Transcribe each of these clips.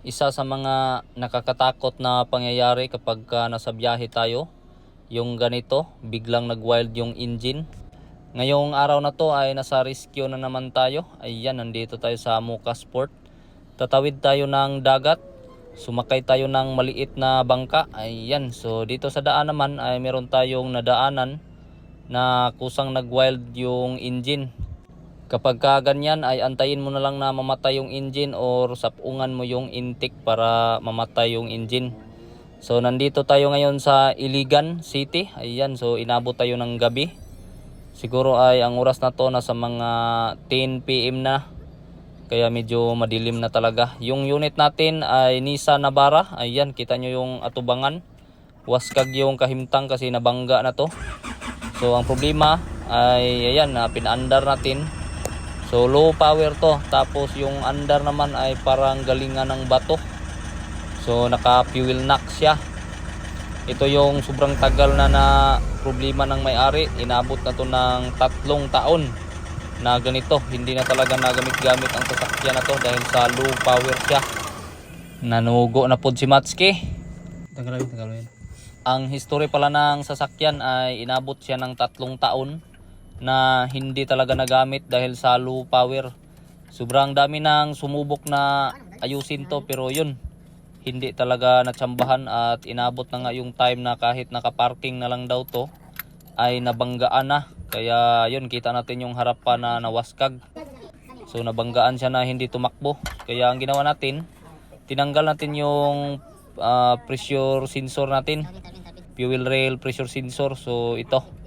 isa sa mga nakakatakot na pangyayari kapag ka nasa biyahe tayo, yung ganito, biglang nag-wild yung engine. Ngayong araw na to ay nasa rescue na naman tayo. Ayan, nandito tayo sa Muka Sport. Tatawid tayo ng dagat. Sumakay tayo ng maliit na bangka. Ayan, so dito sa daan naman ay meron tayong nadaanan na kusang nag-wild yung engine. Kapag ka ganyan ay antayin mo na lang na mamatay yung engine or sapungan mo yung intake para mamatay yung engine. So nandito tayo ngayon sa Iligan City. Ayan, so inabot tayo ng gabi. Siguro ay ang oras na to nasa mga 10 PM na. Kaya medyo madilim na talaga. Yung unit natin ay Nissan Navara. Ayan, kita nyo yung atubangan. Waskag yung kahimtang kasi nabangga na to. So ang problema ay ayan na pinaandar natin. So low power to. Tapos yung andar naman ay parang galingan ng bato. So naka fuel knock siya. Ito yung sobrang tagal na na problema ng may-ari. Inabot na to ng tatlong taon na ganito. Hindi na talaga nagamit-gamit ang sasakyan na to dahil sa low power siya. Nanugo na po si Matski. Tagalawin, tagalawin. Ang history pala ng sasakyan ay inabot siya ng tatlong taon na hindi talaga nagamit dahil sa low power. Sobrang dami nang sumubok na ayusin to pero yun, hindi talaga natsambahan at inabot na nga yung time na kahit nakaparking na lang daw to ay nabanggaan na. Kaya yun, kita natin yung harapan na nawaskag. So nabanggaan siya na hindi tumakbo. Kaya ang ginawa natin, tinanggal natin yung ah, pressure sensor natin. Fuel rail pressure sensor. So ito.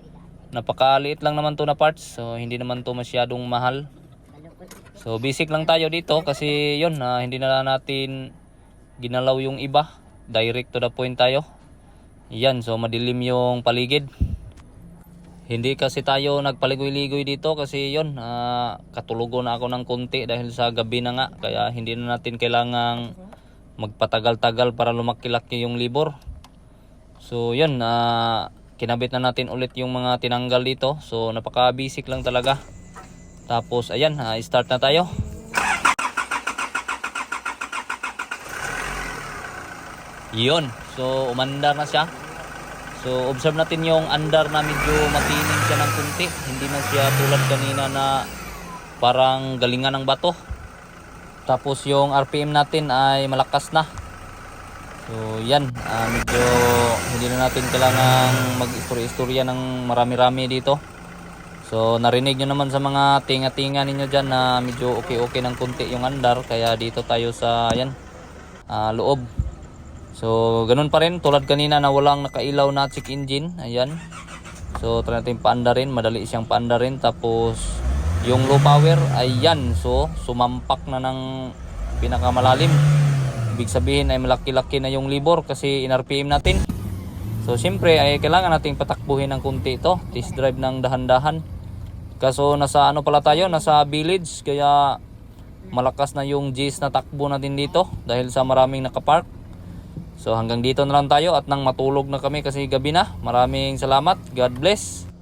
Napakaliit lang naman to na parts. So hindi naman to masyadong mahal. So basic lang tayo dito kasi yun, ah, hindi na natin ginalaw yung iba. Direct to the point tayo. Yan, so madilim yung paligid. Hindi kasi tayo nagpaligoy-ligoy dito kasi yon ah, katulugo na ako ng konti dahil sa gabi na nga kaya hindi na natin kailangang magpatagal-tagal para lumaki-laki yung libor. So yun, na kinabit na natin ulit yung mga tinanggal dito. So napaka-basic lang talaga. Tapos ayan, ah, start na tayo. Yun. So umandar na siya. So observe natin yung andar na medyo matining siya ng kunti. Hindi na siya tulad kanina na parang galingan ng bato. Tapos yung RPM natin ay malakas na. So yan, ah, medyo hindi na natin kailangang mag-istorya-istorya ng marami-rami dito. So narinig nyo naman sa mga tinga-tinga ninyo dyan na medyo okay-okay ng kunti yung andar. Kaya dito tayo sa yan, ah, loob. So ganun pa rin, tulad kanina na walang nakailaw na check engine. Ayan. So try natin paandarin, madali siyang paandarin. Tapos yung low power, ayan. So sumampak na ng pinakamalalim. Ibig sabihin ay malaki-laki na yung libor kasi in-RPM natin. So siyempre ay kailangan nating patakbuhin ng kunti ito. Test drive ng dahan-dahan. Kaso nasa ano pala tayo, nasa village kaya malakas na yung G's na takbo natin dito dahil sa maraming nakapark. So hanggang dito na lang tayo at nang matulog na kami kasi gabi na. Maraming salamat. God bless.